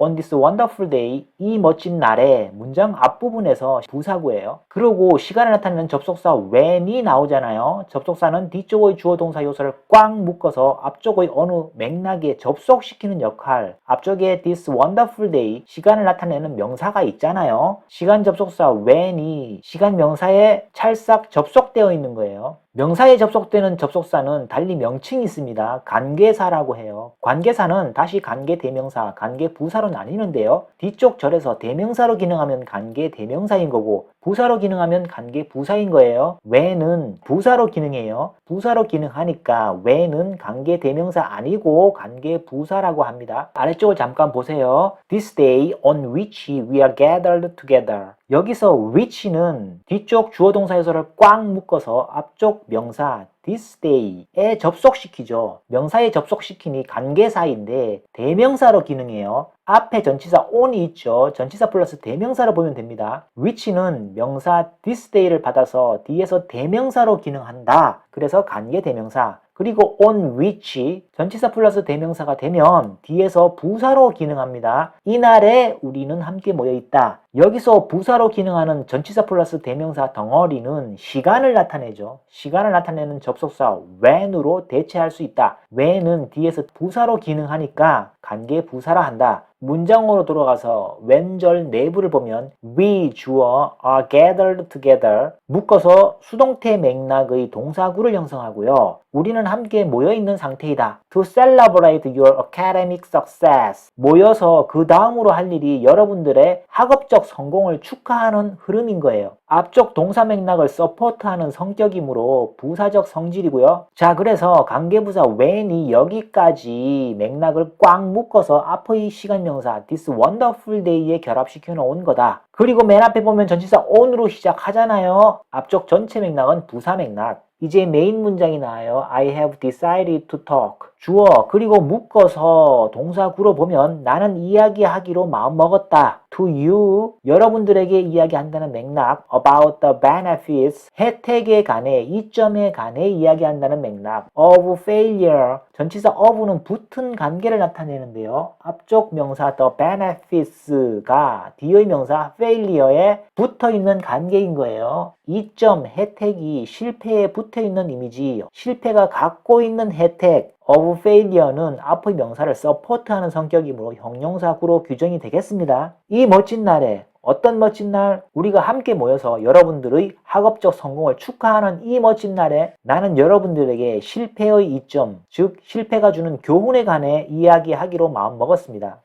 on this wonderful day 이 멋진 날에 문장 앞부분에서 부사구예요. 그리고 시간을 나타내는 접속사 when이 나오잖아요. 접속사는 뒤쪽의 주어 동사 요소를 꽉 묶어서 앞쪽의 어느 맥락에 접속시키는 역할. 앞쪽에 this wonderful day 시간을 나타내는 명사가 있잖아요. 시간 접속사 when이 시간 명사에 찰싹 접속되어 있는 거예요. 명사에 접속되는 접속사는 달리 명칭이 있습니다. 관계사라고 해요. 관계사는 다시 관계 대명사, 관계 부사로 나뉘는데요. 뒤쪽 절에서 대명사로 기능하면 관계 대명사인 거고 부사로 기능하면 관계 부사인 거예요. when은 부사로 기능해요. 부사로 기능하니까 when은 관계 대명사 아니고 관계 부사라고 합니다. 아래쪽을 잠깐 보세요. This day on which we are gathered together. 여기서 which는 뒤쪽 주어 동사 요소를 꽉 묶어서 앞쪽 명사 this day에 접속시키죠. 명사에 접속시키니 관계사인데 대명사로 기능해요. 앞에 전치사 on이 있죠. 전치사 플러스 대명사로 보면 됩니다. which는 명사 this day를 받아서 뒤에서 대명사로 기능한다. 그래서 관계 대명사. 그리고 on which 전치사 플러스 대명사가 되면 뒤에서 부사로 기능합니다. 이날에 우리는 함께 모여 있다. 여기서 부사로 기능하는 전치사 플러스 대명사 덩어리는 시간을 나타내죠. 시간을 나타내는 접속사 when으로 대체할 수 있다. when은 뒤에서 부사로 기능하니까 관계 부사라 한다. 문장으로 돌아가서 왼절 내부를 보면 we 주어 are gathered together 묶어서 수동태 맥락의 동사구를 형성하고요. 우리는 함께 모여 있는 상태이다. To celebrate your academic success. 모여서 그 다음으로 할 일이 여러분들의 학업적 성공을 축하하는 흐름인 거예요. 앞쪽 동사 맥락을 서포트하는 성격이므로 부사적 성질이고요. 자, 그래서 관계부사 when이 여기까지 맥락을 꽉 묶어서 앞의 시간 명사 this wonderful day에 결합시켜 놓은 거다. 그리고 맨 앞에 보면 전치사 on으로 시작하잖아요. 앞쪽 전체 맥락은 부사 맥락. 이제 메인 문장이 나와요. I have decided to talk. 주어 그리고 묶어서 동사구로 보면 나는 이야기하기로 마음먹었다. To you 여러분들에게 이야기한다는 맥락 about the benefits 혜택에 관해 이점에 관해 이야기한다는 맥락 of failure 전치사 of는 붙은 관계를 나타내는데요. 앞쪽 명사 the benefits가 뒤의 명사 failure에 붙어 있는 관계인 거예요. 이점 혜택이 실패에 붙어 있는 이미지 실패가 갖고 있는 혜택 of failure는 앞의 명사를 서포트하는 성격이므로 형용사구로 규정이 되겠습니다. 이 멋진 날에 어떤 멋진 날 우리가 함께 모여서 여러분들의 학업적 성공을 축하하는 이 멋진 날에 나는 여러분들에게 실패의 이점 즉 실패가 주는 교훈에 관해 이야기하기로 마음먹었습니다.